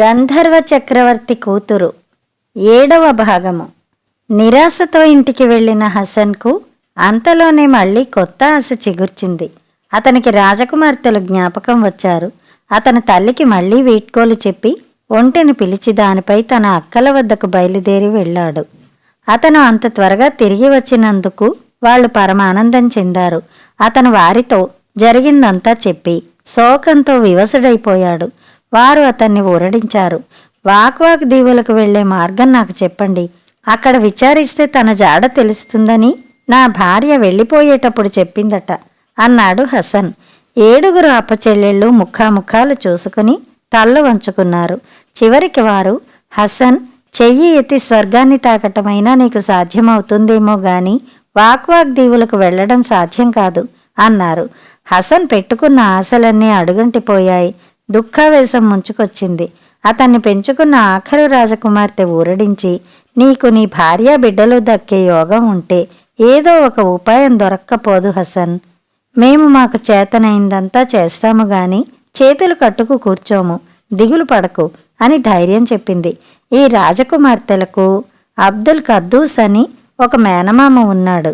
గంధర్వ చక్రవర్తి కూతురు ఏడవ భాగము. నిరాశతో ఇంటికి వెళ్ళిన హసన్కు అంతలోనే మళ్ళీ కొత్త ఆశ చిగుర్చింది. అతనికి రాజకుమార్తెలు జ్ఞాపకం వచ్చారు. అతని తల్లికి మళ్ళీ వీడ్కోలు చెప్పి ఒంటెను పిలిచి దానిపై తన అక్కల వద్దకు బయలుదేరి వెళ్ళాడు. అతను అంత త్వరగా తిరిగి వచ్చినందుకు వాళ్ళు పరమానందం చెందారు. అతను వారితో జరిగిందంతా చెప్పి శోకంతో వివసుడైపోయాడు. వారు అతన్ని ఊరడించారు. వాక్వాక్ దీవులకు వెళ్ళే మార్గం నాకు చెప్పండి. అక్కడ విచారిస్తే తన జాడ తెలుస్తుందని నా భార్య వెళ్ళిపోయేటప్పుడు చెప్పిందట అన్నాడు హసన్. ఏడుగురు అప్పచెల్లెళ్ళు ముఖాముఖాలు చూసుకుని తల్ల వంచుకున్నారు. చివరికి వారు హసన్ చెయ్యి ఎత్తి స్వర్గాన్ని తాకటమైనా నీకు సాధ్యమవుతుందేమో గాని వాక్వాక్ దీవులకు వెళ్ళడం సాధ్యం కాదు అన్నారు. హసన్ పెట్టుకున్న ఆశలన్నీ అడుగంటిపోయాయి. దుఃఖావేశం ముంచుకొచ్చింది. అతన్ని పెంచుకున్న ఆఖరు రాజకుమార్తె ఊరడించి నీకు నీ భార్య బిడ్డలు దక్కే యోగం ఉంటే ఏదో ఒక ఉపాయం దొరక్కపోదు హసన్. మేము మాకు చేతనైందంతా చేస్తాము గాని చేతులు కట్టుకు కూర్చోము దిగులు పడకు అని ధైర్యం చెప్పింది. ఈ రాజకుమార్తెలకు అబ్దుల్ కద్దూస్ అని ఒక మేనమామ ఉన్నాడు.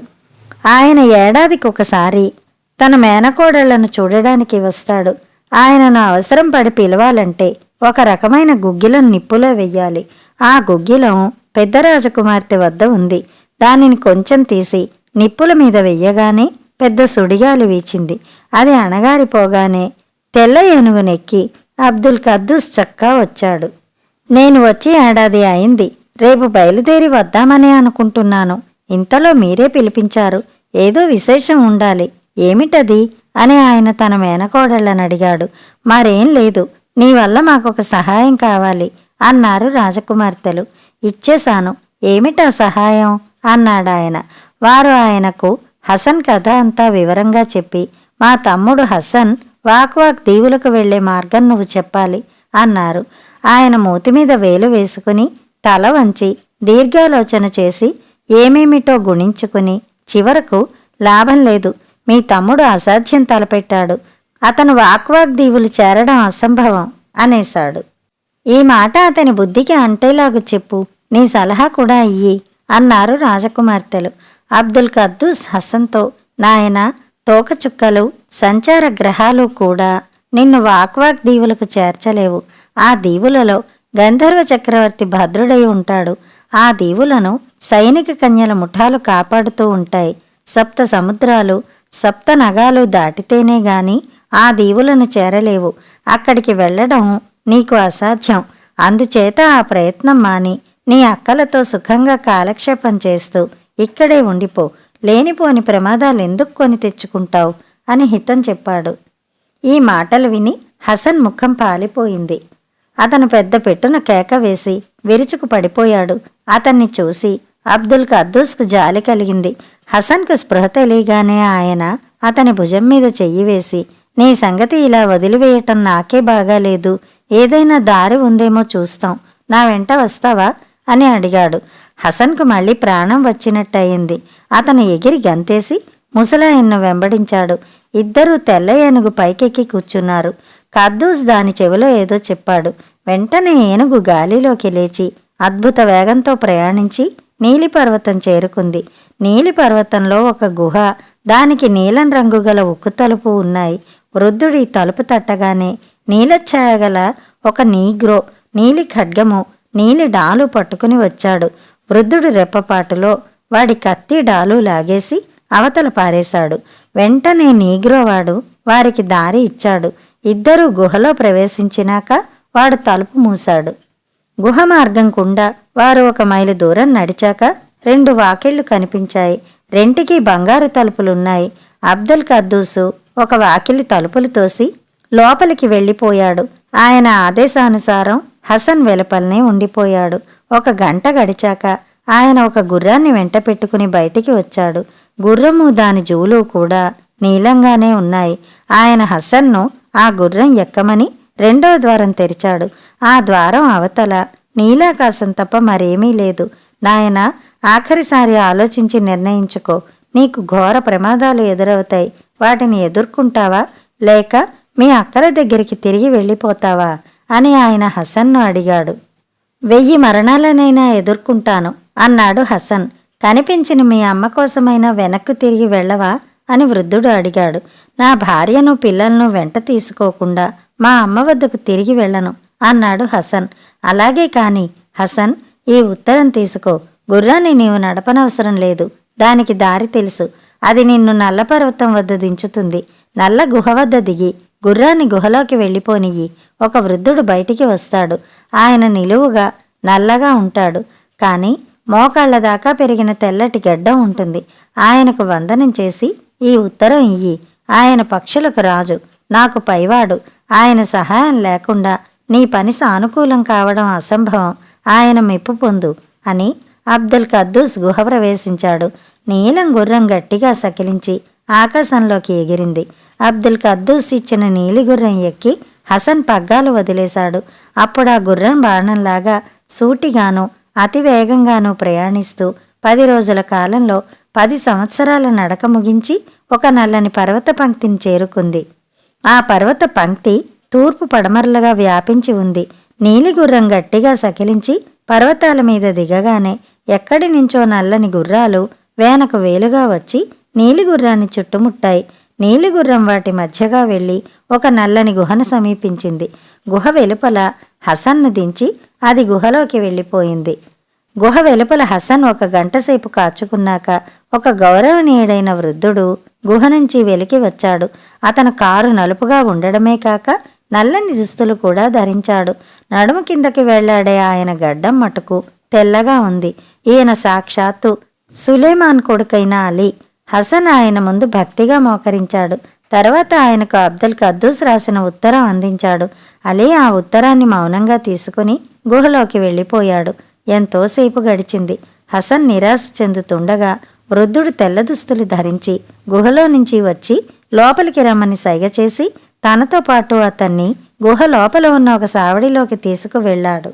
ఆయన ఏడాదికి ఒకసారి తన మేనకోడళ్ళను చూడడానికి వస్తాడు. ఆయనను అవసరం పడి పిలవాలంటే ఒక రకమైన గుగ్గిలం నిప్పులో వెయ్యాలి. ఆ గుగ్గిలం పెద్ద రాజకుమార్తె వద్ద ఉంది. దానిని కొంచెం తీసి నిప్పుల మీద వెయ్యగానే పెద్ద సుడిగాలి వీచింది. అది అణగారిపోగానే తెల్ల ఏనుగునెక్కి అబ్దుల్ కద్దూస్ చక్కా వచ్చాడు. నేను వచ్చి ఏడాది అయింది. రేపు బయలుదేరి వద్దామనే అనుకుంటున్నాను. ఇంతలో మీరే పిలిపించారు. ఏదో విశేషం ఉండాలి. ఏమిటది? అని ఆయన తన మేనకోడళ్ళని అడిగాడు. మరేం లేదు నీ వల్ల మాకొక సహాయం కావాలి అన్నారు రాజకుమార్తెలు. ఇచ్చేశాను. ఏమిటా సహాయం? అన్నాడాయన వారు ఆయనకు హసన్ కథ అంతా వివరంగా చెప్పి మా తమ్ముడు హసన్ వాక్వాక్ దీవులకు వెళ్ళే మార్గం నువ్వు చెప్పాలి అన్నారు. ఆయన మూతి మీద వేలు వేసుకుని తల వంచి దీర్ఘాలోచన చేసి ఏమేమిటో గుణించుకుని చివరకు లాభం లేదు మీ తమ్ముడు అసాధ్యం తలపెట్టాడు. అతను వాక్వాక్ దీవులు చేరడం అసంభవం అనేశాడు. ఈ మాట అతని బుద్ధికి అంటేలాగు చెప్పు. నీ సలహా కూడా ఇయ్యి అన్నారు రాజకుమార్తెలు. అబ్దుల్ కద్దూస్ హసన్తో నాయన తోకచుక్కలు సంచార గ్రహాలు కూడా నిన్ను వాక్వాక్ దీవులకు చేర్చలేవు. ఆ దీవులలో గంధర్వ చక్రవర్తి భద్రుడై ఉంటాడు. ఆ దీవులను సైనిక కన్యల ముఠాలు కాపాడుతూ ఉంటాయి. సప్త సముద్రాలు సప్త నగాలు దాటితేనే గాని ఆ దీవులను చేరలేవు. అక్కడికి వెళ్ళడం నీకు అసాధ్యం. అందుచేత ఆ ప్రయత్నం మాని నీ అక్కలతో సుఖంగా కాలక్షేపం చేస్తూ ఇక్కడే ఉండిపో. లేనిపోని ప్రమాదాలు ఎందుకు కొని తెచ్చుకుంటావు? అని హితం చెప్పాడు. ఈ మాటలు విని హసన్ ముఖం పాలిపోయింది. అతను పెద్ద పెట్టున కేక వేసి విరుచుకు పడిపోయాడు. అతన్ని చూసి అబ్దుల్ కద్దూస్కు జాలి కలిగింది. హసన్కు స్పృహ తెలియగానే ఆయన అతని భుజం మీద చెయ్యి వేసి నీ సంగతి ఇలా వదిలివేయటం నాకే బాగాలేదు ఏదైనా దారి ఉందేమో చూస్తాం. నా వెంట వస్తావా? అని అడిగాడు. హసన్కు మళ్ళీ ప్రాణం వచ్చినట్టయింది. అతను ఎగిరి గంతేసి ముసలాయన్ను వెంబడించాడు. ఇద్దరూ తెల్ల ఏనుగు పైకెక్కి కూర్చున్నారు. కద్దూస్ దాని చెవిలో ఏదో చెప్పాడు. వెంటనే ఏనుగు గాలిలోకి లేచి అద్భుత వేగంతో ప్రయాణించి నీలిపర్వతం చేరుకుంది. నీలిపర్వతంలో ఒక గుహ దానికి నీలం రంగు గల ఉక్కు తలుపు ఉన్నాయి. వృద్ధుడి తలుపు తట్టగానే నీలఛాయ గల ఒక నీగ్రో నీలి ఖడ్గము నీలి డాలు పట్టుకుని వచ్చాడు. వృద్ధుడు రెప్పపాటులో వాడి కత్తి డాలు లాగేసి అవతల పారేశాడు. వెంటనే నీగ్రోవాడు వారికి దారి ఇచ్చాడు. ఇద్దరూ గుహలో ప్రవేశించినాక వాడు తలుపు మూశాడు. గుహ మార్గం గుండా వారు ఒక మైలు దూరం నడిచాక రెండు వాకిళ్ళు కనిపించాయి. రెంటికి బంగారు తలుపులున్నాయి. అబ్దుల్ కద్దూసు ఒక వాకిలి తలుపులు తోసి లోపలికి వెళ్ళిపోయాడు. ఆయన ఆదేశానుసారం హసన్ వెలుపలనే ఉండిపోయాడు. ఒక గంట గడిచాక ఆయన ఒక గుర్రాన్ని వెంట పెట్టుకుని బయటికి వచ్చాడు. గుర్రము దాని జూలు కూడా నీలంగానే ఉన్నాయి. ఆయన హసన్ను ఆ గుర్రం ఎక్కమని రెండో ద్వారం తెరిచాడు. ఆ ద్వారం అవతల నీలాకాశం తప్ప మరేమీ లేదు. నాయన ఆఖరిసారి ఆలోచించి నిర్ణయించుకో. నీకు ఘోర ప్రమాదాలు ఎదురవుతాయి. వాటిని ఎదుర్కొంటావా? లేక మీ అక్కల దగ్గరికి తిరిగి వెళ్ళిపోతావా? అని ఆయన హసన్ను అడిగాడు. వెయ్యి మరణాలనైనా ఎదుర్కొంటాను అన్నాడు హసన్. కనిపించిన మీ అమ్మ కోసమైనా వెనక్కు తిరిగి వెళ్ళవా? అని వృద్ధుడు అడిగాడు. నా భార్యను పిల్లలను వెంట తీసుకోకుండా మా అమ్మ వద్దకు తిరిగి వెళ్ళను. అన్నాడు హసన్. అలాగే కాని హసన్ ఈ ఉత్తరం తీసుకో. గుర్రాన్ని నీవు నడపనవసరం లేదు. దానికి దారి తెలుసు. అది నిన్ను నల్ల పర్వతం వద్ద దించుతుంది. నల్ల గుహ వద్ద దిగి గుర్రాన్ని గుహలోకి వెళ్ళిపోనియ్యి. ఒక వృద్ధుడు బయటికి వస్తాడు. ఆయన నిలువుగా నల్లగా ఉంటాడు. కానీ మోకాళ్ళ దాకా పెరిగిన తెల్లటి గడ్డం ఉంటుంది. ఆయనకు వందనం చేసి ఈ ఉత్తరం ఇయ్యి. ఆయన పక్షులకు రాజు. నాకు పైవాడు. ఆయన సహాయం లేకుండా నీ పని సానుకూలం కావడం అసంభవం. ఆయన మెప్పు పొందు అని అబ్దుల్ కద్దూస్ గుహ ప్రవేశించాడు. నీలం గుర్రం గట్టిగా సకిలించి ఆకాశంలోకి ఎగిరింది. అబ్దుల్ కద్దూస్ ఇచ్చిన నీలి గుర్రం ఎక్కి హసన్ పగ్గాలు వదిలేశాడు. అప్పుడు ఆ గుర్రం బాణంలాగా సూటిగాను అతి వేగంగాను ప్రయాణిస్తూ పది రోజుల కాలంలో పది సంవత్సరాల నడక ముగించి ఒక నల్లని పర్వత పంక్తిని చేరుకుంది. ఆ పర్వత పంక్తి తూర్పు పడమరలుగా వ్యాపించి ఉంది. నీలిగుర్రం గట్టిగా సకిలించి పర్వతాల మీద దిగగానే ఎక్కడి నుంచో నల్లని గుర్రాలు వేనకు వేలుగా వచ్చి నీలిగుర్రాన్ని చుట్టుముట్టాయి. నీలిగుర్రం వాటి మధ్యగా వెళ్ళి ఒక నల్లని గుహను సమీపించింది. గుహ వెలుపల హసన్ను దించి అది గుహలోకి వెళ్ళిపోయింది. గుహ వెలుపల హసన్ ఒక గంటసేపు కాచుకున్నాక ఒక గౌరవనీయుడైన వృద్ధుడు గుహ నుంచి వెలికి వచ్చాడు. అతను కారు నలుపుగా ఉండడమే కాక నల్లని దుస్తులు కూడా ధరించాడు. నడుము కిందకి వెళ్ళాడే ఆయన గడ్డం మటుకు తెల్లగా ఉంది. ఈయన సాక్షాత్తు సులేమాన్ కొడుకైన అలీ హసన్ ఆయన ముందు భక్తిగా మోకరించాడు. తర్వాత ఆయనకు అబ్దుల్ కద్దూస్ రాసిన ఉత్తరం అందించాడు. అలీ ఆ ఉత్తరాన్ని మౌనంగా తీసుకుని గుహలోకి వెళ్ళిపోయాడు. ఎంతోసేపు గడిచింది. హసన్ నిరాశ చెందుతుండగా వృద్ధుడు తెల్ల దుస్తులు ధరించి గుహలో నుంచి వచ్చి లోపలికి రమ్మని సైగ చేసి తనతో పాటు అతన్ని గుహ లోపల ఉన్న ఒక సావడిలోకి తీసుకువెళ్ళాడు.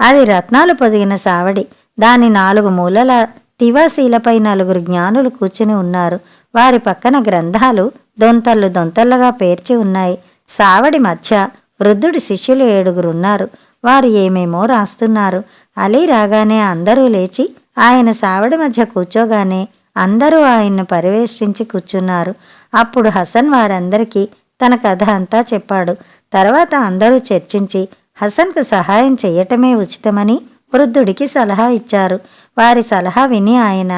అది రత్నాలు పొదిగిన సావడి. దాని నాలుగు మూలల తివాసీలపై నలుగురు జ్ఞానులు కూర్చుని ఉన్నారు. వారి పక్కన గ్రంథాలు దొంతళ్ళు దొంతల్లగా పేర్చి ఉన్నాయి. సావడి మధ్య వృద్ధుడి శిష్యులు ఏడుగురున్నారు వారు ఏమేమో రాస్తున్నారు. అలీ రాగానే అందరూ లేచి ఆయన సావడి మధ్య కూర్చోగానే అందరూ ఆయన్ను పరివేష్టించి కూర్చున్నారు. అప్పుడు హసన్ వారందరికీ తన కథ అంతా చెప్పాడు. తర్వాత అందరూ చర్చించి హసన్కు సహాయం చెయ్యటమే ఉచితమని వృద్ధుడికి సలహా ఇచ్చారు. వారి సలహా విని ఆయన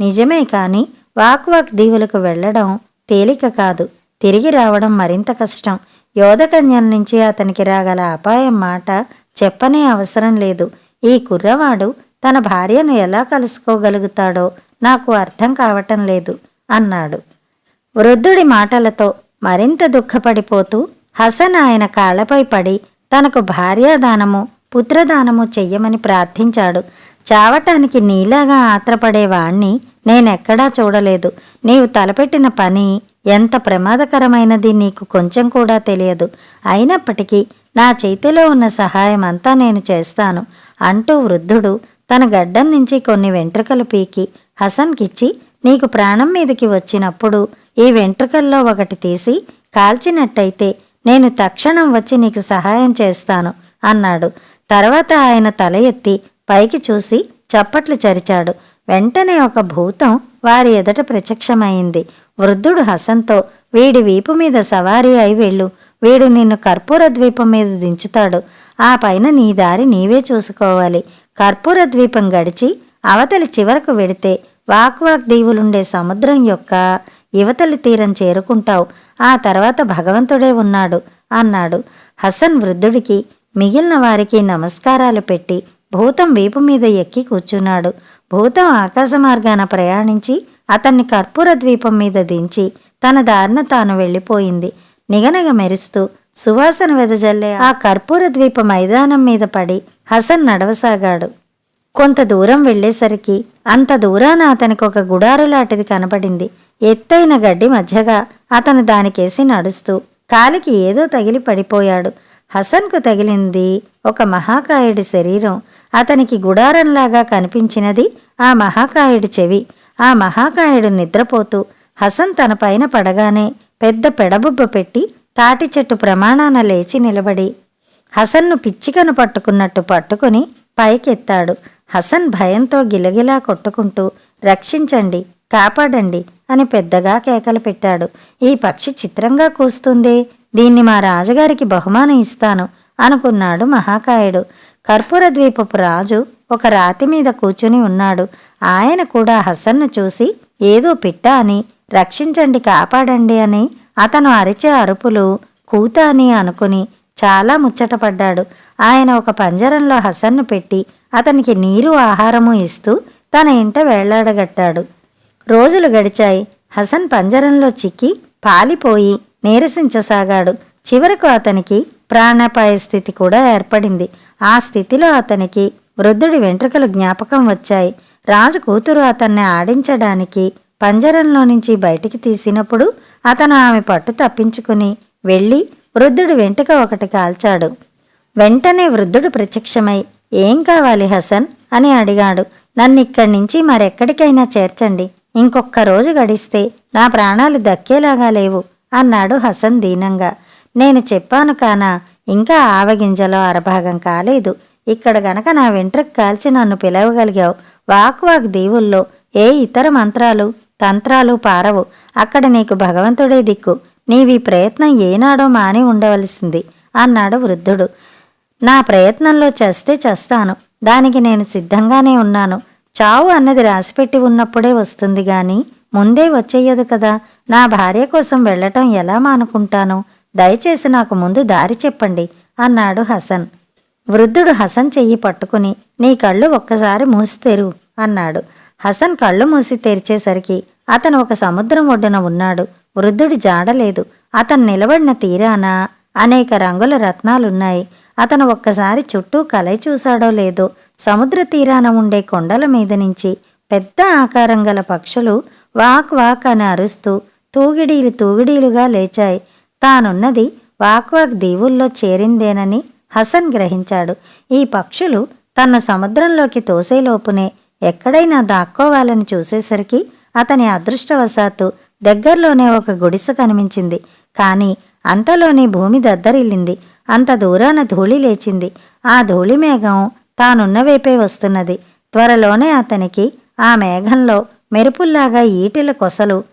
నిజమే కాని వాక్వాక్ దీవులకు వెళ్ళడం తేలిక కాదు. తిరిగి రావడం మరింత కష్టం. యోధకన్యల నుంచి అతనికి రాగల అపాయం మాట చెప్పనే అవసరం లేదు. ఈ కుర్రవాడు తన భార్యను ఎలా కలుసుకోగలుగుతాడో నాకు అర్థం కావటం లేదు అన్నాడు. వృద్ధుడి మాటలతో మరింత దుఃఖపడిపోతూ హసన్ ఆయన కాళ్ళపై పడి తనకు భార్యాదానము పుత్రదానము చెయ్యమని ప్రార్థించాడు. చావటానికి నీలాగా ఆత్రపడే వాణ్ణి నేనెక్కడా చూడలేదు. నీవు తలపెట్టిన పని ఎంత ప్రమాదకరమైనది నీకు కొంచెం కూడా తెలియదు. అయినప్పటికీ నా చేతిలో ఉన్న సహాయం అంతా నేను చేస్తాను అంటూ వృద్ధుడు తన గడ్డం నుంచి కొన్ని వెంట్రుకలు పీకి హసన్కిచ్చి నీకు ప్రాణం మీదకి వచ్చినప్పుడు ఈ వెంట్రుకల్లో ఒకటి తీసి కాల్చినట్టయితే నేను తక్షణం వచ్చి నీకు సహాయం చేస్తాను అన్నాడు. తర్వాత ఆయన తల ఎత్తి పైకి చూసి చప్పట్లు చరిచాడు. వెంటనే ఒక భూతం వారి ఎదట ప్రత్యక్షమైంది. వృద్ధుడు హసంతో వీడి వీపు మీద సవారీ అయి వెళ్ళు. వీడు నిన్ను కర్పూర ద్వీపం మీద దించుతాడు. ఆ పైన నీ దారి నీవే చూసుకోవాలి. కర్పూర ద్వీపం గడిచి అవతలి చివరకు వెడితే వాక్వాక్ దీవులుండే సముద్రం యొక్క యువతలి తీరం చేరుకుంటావు. ఆ తర్వాత భగవంతుడే ఉన్నాడు అన్నాడు. హసన్ వృద్ధుడికి మిగిలిన వారికి నమస్కారాలు పెట్టి భూతం వీపు మీద ఎక్కి కూర్చున్నాడు. భూతం ఆకాశ మార్గాన ప్రయాణించి అతన్ని కర్పూర ద్వీపం మీద దించి తన దారిన తాను వెళ్ళిపోయింది. నిగనగ మెరుస్తూ సువాసన వెదజల్లే ఆ కర్పూర ద్వీప మైదానం మీద పడి హసన్ నడవసాగాడు. కొంత దూరం వెళ్ళేసరికి అంత దూరాన అతనికి ఒక గుడారు లాంటిది కనపడింది. ఎత్తైన గడ్డి మధ్యగా అతను దానికేసి నడుస్తూ కాలికి ఏదో తగిలి పడిపోయాడు. హసన్కు తగిలింది ఒక మహాకాయుడి శరీరం. అతనికి గుడారంలాగా కనిపించినది ఆ మహాకాయుడి చెవి. ఆ మహాకాయుడు నిద్రపోతూ హసన్ తన పైన పడగానే పెద్ద పెడబుబ్బ పెట్టి తాటి చెట్టు ప్రమాణాన లేచి నిలబడి హసన్ను పిచ్చికను పట్టుకున్నట్టు పట్టుకుని పైకెత్తాడు. హసన్ భయంతో గిలగిలా కొట్టుకుంటూ రక్షించండి కాపాడండి అని పెద్దగా కేకలు పెట్టాడు. ఈ పక్షి చిత్రంగా కూస్తుంది దీన్ని మా రాజుగారికి బహుమానం ఇస్తాను అనుకున్నాడు మహాకాయుడు. కర్పూర ద్వీపపు రాజు ఒక రాతి మీద కూర్చుని ఉన్నాడు. ఆయన కూడా హసన్ను చూసి ఏదో పిట్ట అని రక్షించండి కాపాడండి అని అతను అరిచే అరుపులు కూత అని అనుకుని చాలా ముచ్చటపడ్డాడు ఆయన ఒక పంజరంలో హసన్ను పెట్టి అతనికి నీరు ఆహారము ఇస్తూ తన ఇంట వెళ్ళాడగట్టాడు రోజులు గడిచాయి. హసన్ పంజరంలో చిక్కి పాలిపోయి నీరసించసాగాడు. చివరకు అతనికి ప్రాణాపాయ స్థితి కూడా ఏర్పడింది. ఆ స్థితిలో అతనికి వృద్ధుడి వెంట్రుకలు జ్ఞాపకం వచ్చాయి. రాజు కూతురు అతన్ని ఆడించడానికి పంజరంలో నుంచి బయటికి తీసినప్పుడు అతను ఆమె పట్టు తప్పించుకుని వెళ్ళి వృద్ధుడు వెంటక ఒకటి కాల్చాడు. వెంటనే వృద్ధుడు ప్రత్యక్షమై ఏం కావాలి హసన్? అని అడిగాడు. నన్నిక్కడి నుంచి మరెక్కడికైనా చేర్చండి. ఇంకొక్క రోజు గడిస్తే నా ప్రాణాలు దక్కేలాగా లేవు అన్నాడు హసన్ దీనంగా. నేను చెప్పాను కానా ఇంకా ఆవగింజలో అరభాగం కాలేదు. ఇక్కడ గనక నా వెంట్రకు కాల్చి నన్ను పిలవగలిగావు వాక్ వాక్ దీవుల్లో ఏ ఇతర మంత్రాలు తంత్రాలు పారవు. అక్కడ నీకు భగవంతుడే దిక్కు. నీవి ప్రయత్నం ఏనాడో మాని ఉండవలసింది అన్నాడు వృద్ధుడు. నా ప్రయత్నంలో చేస్తే చేస్తాను. దానికి నేను సిద్ధంగానే ఉన్నాను. చావు అన్నది రాసిపెట్టి ఉన్నప్పుడే వస్తుంది గాని ముందే వచ్చేయదు కదా. నా భార్య కోసం వెళ్ళటం ఎలా మానుకుంటాను? దయచేసి నాకు ముందు దారి చెప్పండి అన్నాడు హసన్. వృద్ధుడు హసన్ చెయ్యి పట్టుకుని నీ కళ్ళు ఒక్కసారి మూసి తెరువు అన్నాడు. హసన్ కళ్ళు మూసి తెరిచేసరికి అతను ఒక సముద్రం ఒడ్డున ఉన్నాడు. వృద్ధుడి జాడలేదు అతను నిలబడిన తీరాన అనేక రంగుల రత్నాలున్నాయి. అతను ఒక్కసారి చుట్టూ కలయి చూశాడో లేదో సముద్ర తీరాన ఉండే కొండల మీద నుంచి పెద్ద ఆకారం గల పక్షులు వాక్ వాక్ అని అరుస్తూ తూగిడీలు తూగిడీలుగా లేచాయి. తానున్నది వాక్ వాక్ దీవుల్లో చేరిందేనని హసన్ గ్రహించాడు. ఈ పక్షులు తన సముద్రంలోకి తోసేలోపునే ఎక్కడైనా దాక్కోవాలని చూసేసరికి అతని అదృష్టవశాత్తు దగ్గరలోనే ఒక గుడిసె కనిపించింది. కానీ అంతలోనే భూమి దద్దరిల్లింది. అంత దూరాన ధూళి లేచింది. ఆ ధూళి మేఘం తానున్న వైపే వస్తున్నది. త్వరలోనే అతనికి ఆ మేఘంలో మెరుపుల్లాగా ఈటెల కొసలు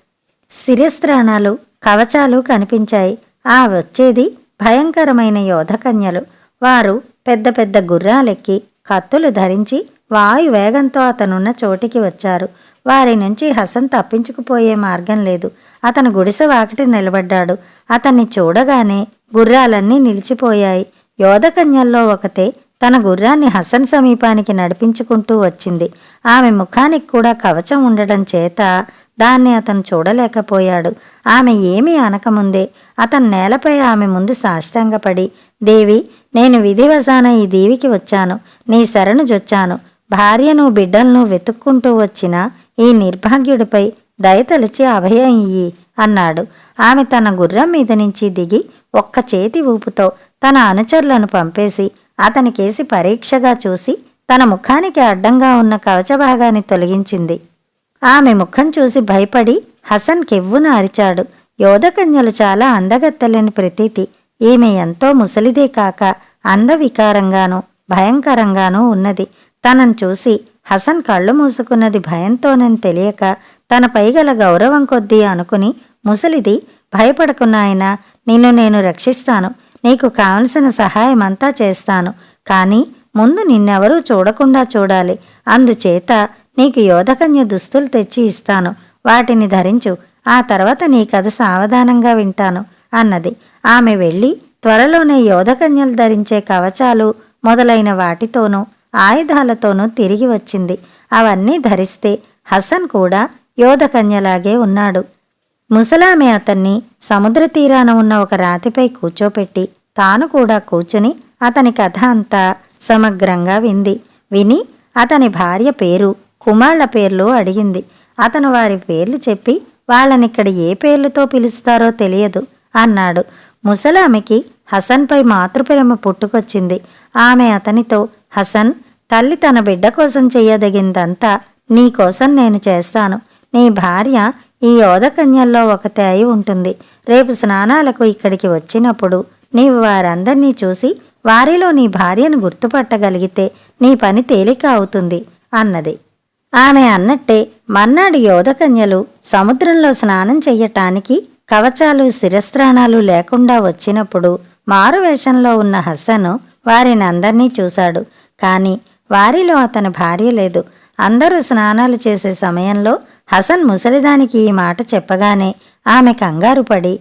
శిరస్త్రాణాలు కవచాలు కనిపించాయి. ఆ వచ్చేది భయంకరమైన యోధకన్యలు వారు పెద్ద పెద్ద గుర్రాలెక్కి కత్తులు ధరించి వాయు వేగంతో అతనున్న చోటికి వచ్చారు. వారి నుంచి హసన్ తప్పించుకుపోయే మార్గం లేదు. అతను గుడిసె వాకిటి నిలబడ్డాడు. అతన్ని చూడగానే గుర్రాలన్నీ నిలిచిపోయాయి. యోధకన్యల్లో ఒకతే తన గుర్రాన్ని హసన్ సమీపానికి నడిపించుకుంటూ వచ్చింది. ఆమె ముఖానికి కూడా కవచం ఉండడం చేత దాన్ని అతను చూడలేకపోయాడు. ఆమె ఏమీ అనకముందే అతను నేలపై ఆమె ముందు సాష్టాంగపడి దేవి నేను విధివశాన ఈ దీవికి వచ్చాను. నీ శరణు జొచ్చాను. భార్యను బిడ్డలను వెతుక్కుంటూ వచ్చిన ఈ నిర్భాగ్యుడిపై దయతలిచి అభయం ఇయ్యి అన్నాడు. ఆమె తన గుర్రం మీద నుంచి దిగి ఒక్క చేతి ఊపుతో తన అనుచరులను పంపేసి అతనికేసి పరీక్షగా చూసి తన ముఖానికి అడ్డంగా ఉన్న కవచ భాగాన్ని తొలగించింది. ఆమె ముఖం చూసి భయపడి హసన్ కెవ్వున అరిచాడు. యోధకన్యలు చాలా అందగత్తలేని ప్రతీతి ఈమె ఎంతో ముసలిదే కాక అందవికారంగానూ భయంకరంగానూ ఉన్నది. తనను చూసి హసన్ కళ్ళు మూసుకున్నది భయంతోనని తెలియక తనపై గల గౌరవం కొద్దీ అనుకుని ముసలిది భయపడకున్నాయన నిన్ను నేను రక్షిస్తాను. నీకు కావలసిన సహాయమంతా చేస్తాను. కానీ ముందు నిన్నెవరూ చూడకుండా చూడాలి. అందుచేత నీకు యోధకన్య దుస్తులు తెచ్చి ఇస్తాను. వాటిని ధరించు. ఆ తర్వాత నీ కథ సావధానంగా వింటాను అన్నది. ఆమె వెళ్ళి త్వరలోనే యోధకన్యలు ధరించే కవచాలు మొదలైన వాటితోనూ ఆయుధాలతోనూ తిరిగి వచ్చింది. అవన్నీ ధరిస్తే హసన్ కూడా యోధకన్యలాగే ఉన్నాడు. ముసలామె అతన్ని సముద్ర తీరాన ఉన్న ఒక రాతిపై కూర్చోపెట్టి తాను కూడా కూర్చుని అతని కథ అంతా సమగ్రంగా వింది. విని అతని భార్య పేరు కుమాళ్ళ పేర్లు అడిగింది. అతను వారి పేర్లు చెప్పి వాళ్ళనిక్కడ ఏ పేర్లతో పిలుస్తారో తెలియదు అన్నాడు. ముసలామెకి హసన్పై మాతృప్రేమ పుట్టుకొచ్చింది. ఆమె అతనితో హసన్ తల్లి తన బిడ్డ కోసం చెయ్యదగిందంతా నీకోసం నేను చేస్తాను. నీ భార్య ఈ యోధకన్యల్లో ఒకతే అయి ఉంటుంది. రేపు స్నానాలకు ఇక్కడికి వచ్చినప్పుడు నీవు వారందరినీ చూసి వారిలో నీ భార్యను గుర్తుపట్టగలిగితే నీ పని తేలిక అవుతుంది అన్నది. ఆమె అన్నట్టే మర్నాడు యోధకన్యలు సముద్రంలో స్నానం చెయ్యటానికి కవచాలు శిరస్త్రాణాలు లేకుండా వచ్చినప్పుడు మారువేషంలో ఉన్న హసను వారిని అందర్నీ చూశాడు. కానీ వారిలో అతని భార్య లేదు. అందరూ స్నానాలు చేసే సమయంలో హసన్ ముసలిదానికి ఈ మాట చెప్పగానే ఆమె కంగారు పడి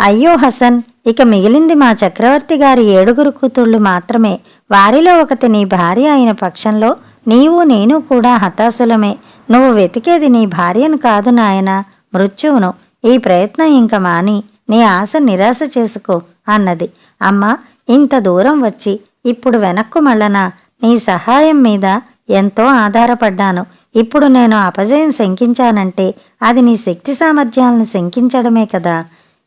అయ్యో హసన్ ఇక మిగిలింది మా చక్రవర్తి గారి ఏడుగురు కూతుళ్ళు మాత్రమే. వారిలో ఒకటి నీ భార్య అయిన పక్షంలో నీవు నేను కూడా హతాశులమే. నువ్వు వెతికేది నీ భార్యను కాదు నాయన. మృత్యువును. ఈ ప్రయత్నం ఇంక మాని నీ ఆశ నిరాశ చేసుకో అన్నది. అమ్మా ఇంత దూరం వచ్చి ఇప్పుడు వెనక్కు మళ్ళనా నీ సహాయం మీద ఎంతో ఆధారపడ్డాను. ఇప్పుడు నేను అపజయం శంకించానంటే అది నీ శక్తి సామర్థ్యాలను శంకించడమే కదా.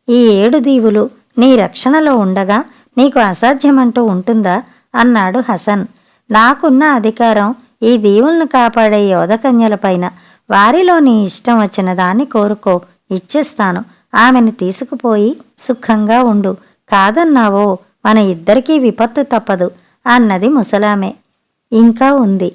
ఈ ఏడు దీవులు నీ రక్షణలో ఉండగా నీకు అసాధ్యమంటూ ఉంటుందా? అన్నాడు హసన్. నాకున్న అధికారం ఈ దీవులను కాపాడే యోధకన్యలపైన వారిలో నీ ఇష్టం వచ్చిన దాన్ని కోరుకో. ఇచ్చేస్తాను. ఆమెను తీసుకుపోయి సుఖంగా ఉండు. కాదన్నావో మన ఇద్దరికీ విపత్తు తప్పదు అన్నది ముసలామె. ఇంకా ఉంది.